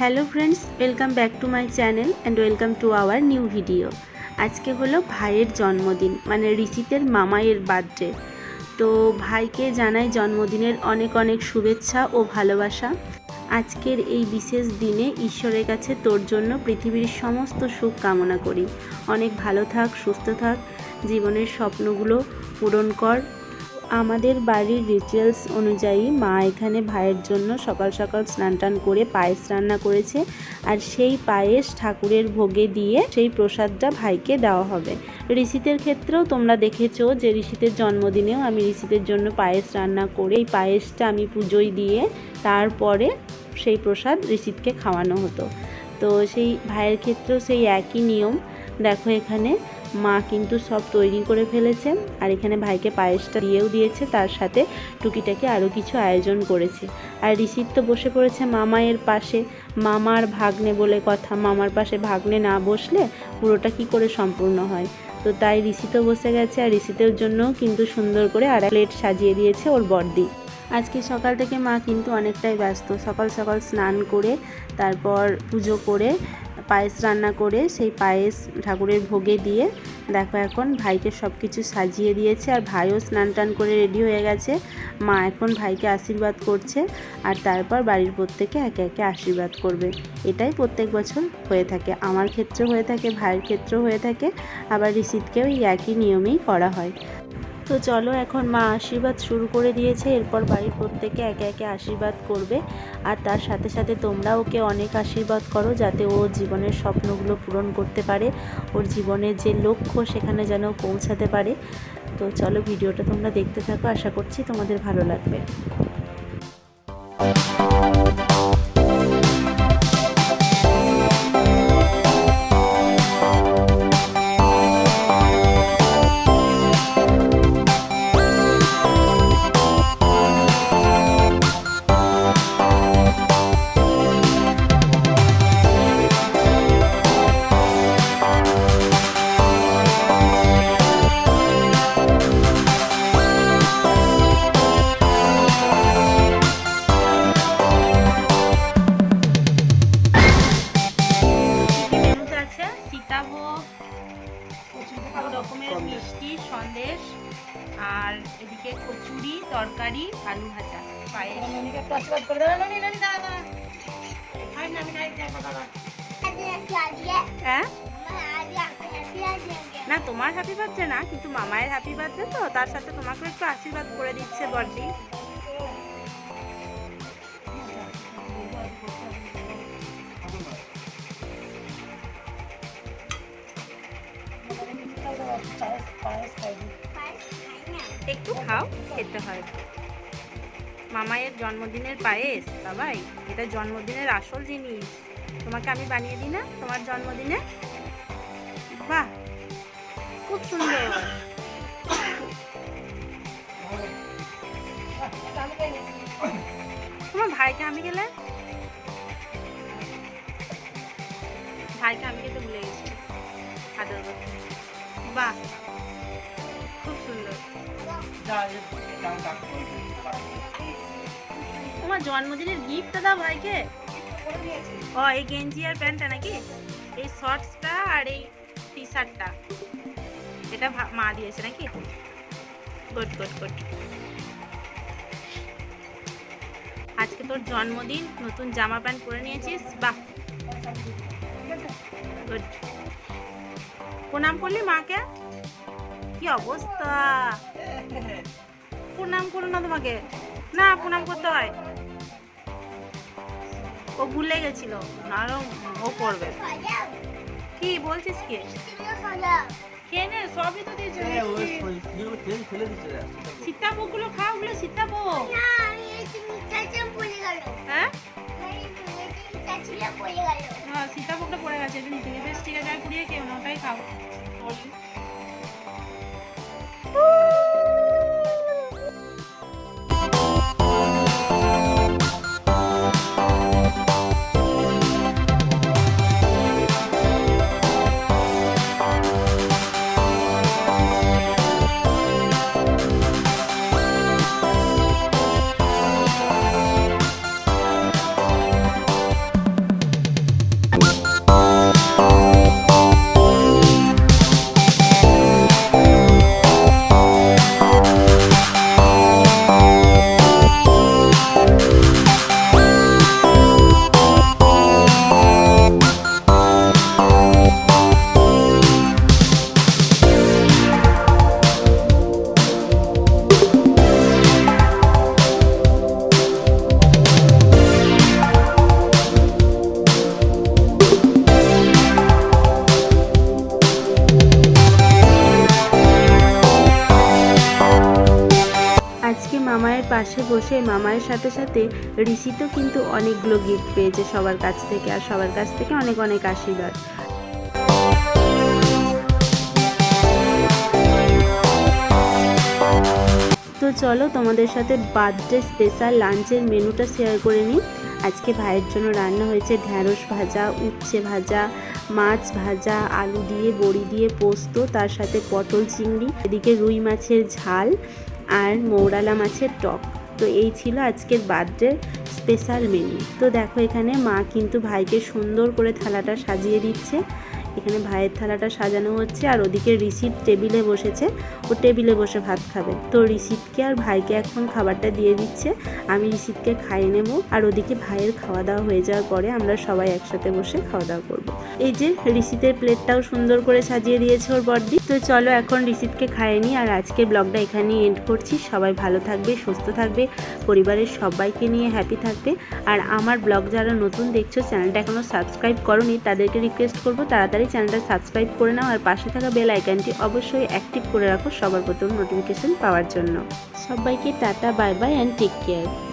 Hello friends, welcome back to my channel and welcome to our new video. আজকে হলো ভাইয়ের জন্মদিন মানে ঋষিতের মামায়ের বার্থডে। তো ভাইকে জানাই জন্মদিনের অনেক অনেক শুভেচ্ছা ও ভালোবাসা। আজকের এই বিশেষ দিনে ঈশ্বরের কাছে তোর জন্য পৃথিবীর সমস্ত সুখ কামনা করি। অনেক ভালো থাক, সুস্থ থাক, জীবনের স্বপ্নগুলো পূরণ কর আমাদের বাড়ির রিচুয়ালস অনুযায়ী মা এখানে ভাইয়ের জন্য সকাল সকাল স্নান টান করে পায়েস রান্না করেছে। আর সেই পায়েস ঠাকুরের ভোগে দিয়ে সেই প্রসাদটা ভাইকে দেওয়া হবে। ঋষিতের ক্ষেত্রেও তোমরা দেখেছ যে ঋষিতের জন্মদিনেও আমি ঋষিতের জন্য পায়েস রান্না করে এই পায়েসটা আমি পুজোয় দিয়ে তারপরে সেই প্রসাদ ঋষিতকে খাওয়ানো হতো। তো সেই ভাইয়ের ক্ষেত্রেও সেই একই নিয়ম। দেখো এখানে মা কিন্তু সব তৈরি করে ফেলেছে আর এখানে ভাইকে পায়েসটা দিয়েও দিয়েছে, তার সাথে টুকিটাকি আরও কিছু আয়োজন করেছে। আর ঋষিত তো বসে পড়েছে মামায়ের পাশে। মামার ভাগ্নে বলে কথা, মামার পাশে ভাগ্নে না বসলে পুরোটা কি করে সম্পূর্ণ হয়? তো তাই ঋষিতও বসে গেছে আর ঋষিতের জন্য কিন্তু সুন্দর করে আর প্লেট সাজিয়ে দিয়েছে ওর বর্দি। আজকে সকাল থেকে মা কিন্তু অনেকটাই ব্যস্ত। সকাল সকাল স্নান করে, তারপর পুজো করে পায়েস রান্না করে সেই পায়েস ঠাকুরের ভোগে দিয়ে দেখো এখন ভাইকে সব কিছু সাজিয়ে দিয়েছে আর ভাইও স্নান টান করে রেডি হয়ে গেছে। মা এখন ভাইকে আশীর্বাদ করছে আর তারপর বাড়ির প্রত্যেকে একে একে আশীর্বাদ করবে। এটাই প্রত্যেক বছর হয়ে থাকে। আমার ক্ষেত্রে হয়ে থাকে, ভাইয়ের ক্ষেত্রেও হয়ে থাকে। আবার ঋষিতকেও এই একই নিয়মেই করা হয়। তো চলো এখন মা আশীর্বাদ শুরু করে দিয়েছে, এরপর বাড়ির প্রত্যেকে একে একে আশীর্বাদ করবে। আর তার সাথে সাথে তোমরা ওকে অনেক আশীর্বাদ করো যাতে ও জীবনের স্বপ্নগুলো পূরণ করতে পারে, ওর জীবনের যে লক্ষ্য সেখানে যেন পৌঁছাতে পারে। তো চলো ভিডিওটা তোমরা দেখতে থাকো, আশা করছি তোমাদের ভালো লাগবে। মিষ্টি সন্দেশ আর এদিকে কচুরি তরকারি আলু ভাজা পায়েস। হ্যাঁ? না তোমার হ্যাপি বার্থডে না কিন্তু মামায়ের হ্যাপি বার্থডে তো তার সাথে তোমাকে একটু আশীর্বাদ করে দিচ্ছে বড়দি একটু খাও, খেতে হয়। মামায়ের জন্মদিনের পায়েস, বাবাই, এটা জন্মদিনের আসল জিনিস। তোমাকে আমি বানিয়ে দিই না তোমার জন্মদিনে? বাহ, খুব সুন্দর। তোমার ভাইকে আমি গেলে? ভাইকে আমি খেতে ভুলে গেছি। বাহ। খুব সুন্দর। তোমার জন্মদিনের গিফটটা দাও ভাইকে। ও, এই গেঞ্জি আর প্যান্টটা নাকি? এই শর্টসটা আর এই টি শার্টটা এটা মা দিয়েছে নাকি? গুড গুড গুড আজকে তোর জন্মদিন, নতুন জামা প্যান্ট পরে নিয়েছিস? বাহ। গুড প্রণাম করলি মাকে? কি অবস্থা? প্রণাম করো না তোমাকে। না প্রণাম করতে হয়। ও ভুলে গেছিল। আরও ও করবে। কি বলছিস কি? খেয়ে নে সবই তো দিয়েছে। সীতাভোগগুলো খাও ওগুলো সীতাভোগ। হ্যাঁ? সীতাভোগটা পড়ে গেছে এটা নিতে। বেশ ঠিক আছে আর কুড়িয়ে কেউ না ওটাই খাও বসে মামায়ের সাথে সাথে ঋষিতও কিন্তু অনেকগুলো গিফট পেয়েছে সবার কাছ থেকে আর সবার কাছ থেকে অনেক অনেক আশীর্বাদ। তো চলো তোমাদের সাথে বার্থডে স্পেশাল লাঞ্চের মেনুটা শেয়ার করে নিই। আজকে ভাইয়ের জন্য রান্না হয়েছে ঢ্যাঁড়স ভাজা, উচ্ছে ভাজা, মাছ ভাজা, আলু দিয়ে, বড়ি দিয়ে পোস্ত, তার সাথে পটল চিংড়ি, এদিকে রুই মাছের ঝাল আর মৌরালা মাছের টক। তো এই ছিল আজকের বার্থডে স্পেশাল মেনু। তো দেখো এখানে মা কিন্তু ভাইকে সুন্দর করে থালাটা সাজিয়ে দিচ্ছে। এখানে ভাইয়ের থালাটা সাজানো হচ্ছে আর ওদিকে রিসিপ টেবিলে বসেছে। ও টেবিলে বসে ভাত খাবে। তো রিসিপকে আর ভাইকে এখন খাবারটা দিয়ে দিচ্ছে। আমি রিসিপকে খাইয়ে নেব। আর ওদিকে ভাইয়ের খাওয়া দাওয়া হয়ে যাওয়ার পরে আমরা সবাই একসাথে বসে খাওয়া দাওয়া করব। এই যে রিসিপের প্লেটটাও সুন্দর করে সাজিয়ে দিয়েছে ওর বর্দি। তো চলো এখন রিসিপকে খাইয়ে নিই। আর আজকে ব্লগটা এখানেই এন্ড করছি। সবাই ভালো থাকবে, সুস্থ থাকবে। পরিবারের সবাইকে নিয়ে হ্যাপি থাকবে। আর আমার ব্লগ যারা নতুন দেখছ, চ্যানেলটা এখনও সাবস্ক্রাইব করনি, তাদেরকে রিকোয়েস্ট করব তাড়াতাড়ি চ্যানেলটা সাবস্ক্রাইব করে নাও আর পাশে থাকা বেল আইকনটি অবশ্যই অ্যাক্টিভ করে রাখো সবার প্রথম নোটিফিকেশন পাওয়ার জন্য। সবাইকে tata bye bye and take care